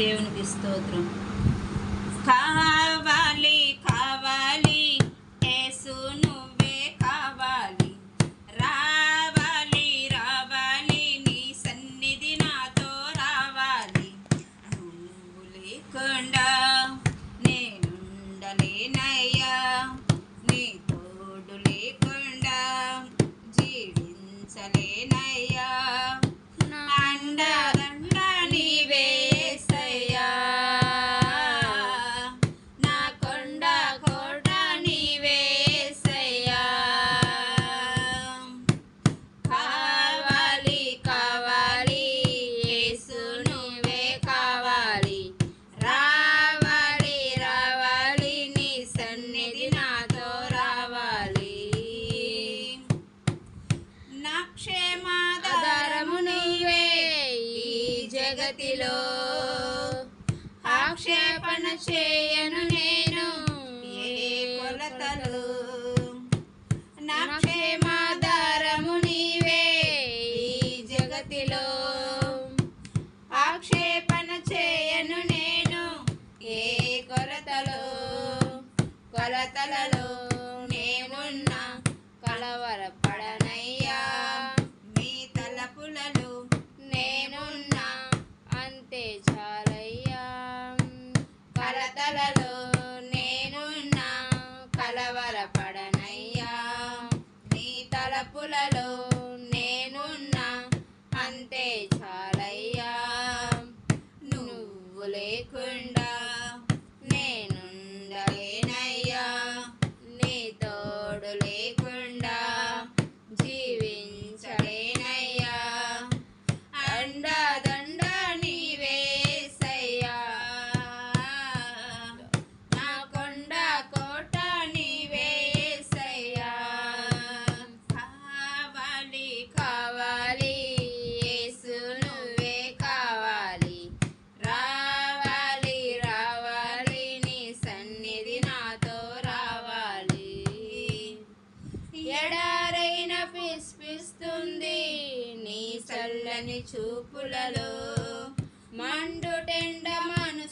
దేవునికి స్తోత్రం సన్నిధిలో ఆక్షేపణ చేయను నేను. ఏ కొలతలు? నా క్షేమాధారము నీవే ఈ జగతిలో. ఆక్షేపణ చేయను నేను. ఏ కొలతలు? కొలతలలో నేనున్న కలవరపడనయ్యా. చల్లని చూపులలో మండు టెండ మను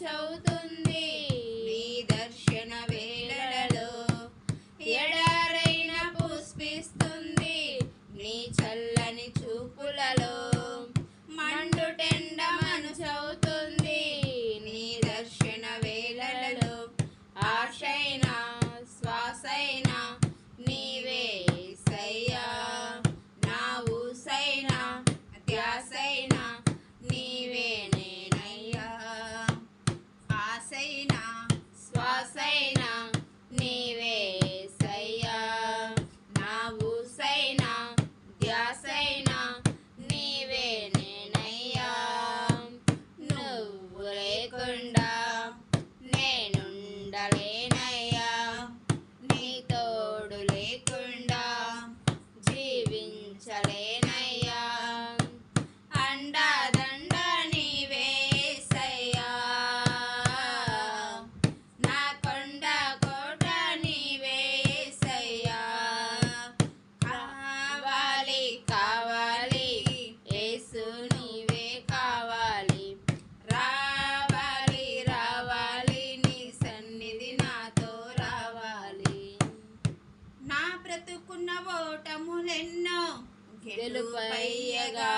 బ్రతుకున్న ఓటములెన్నో గెలుపయ్యగా.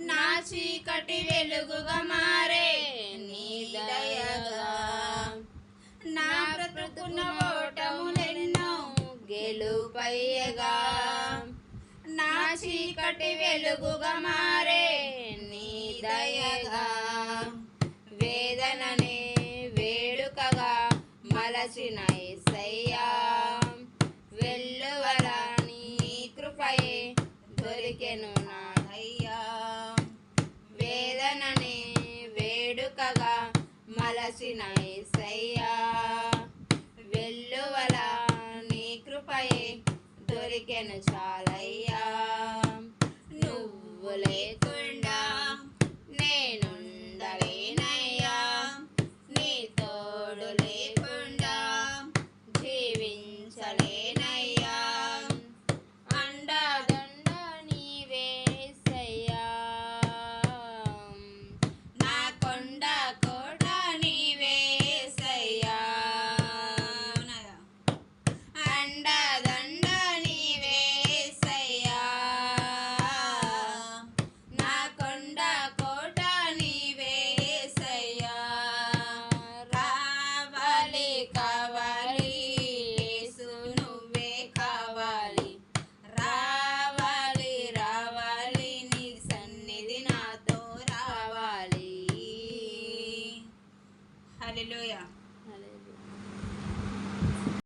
నా చీకటి వెలుగుగా మారే నీ దయగా. నా బ్రతుకున్న ఓటములెన్నో గెలుపయ్యగా. నా చీకటి వెలుగుగా చేయను నాయ్యా వేదనని వేడుకగా మలసిన సయ్యా వెల్లువల నీ కృపయే దొరికెను చాలా.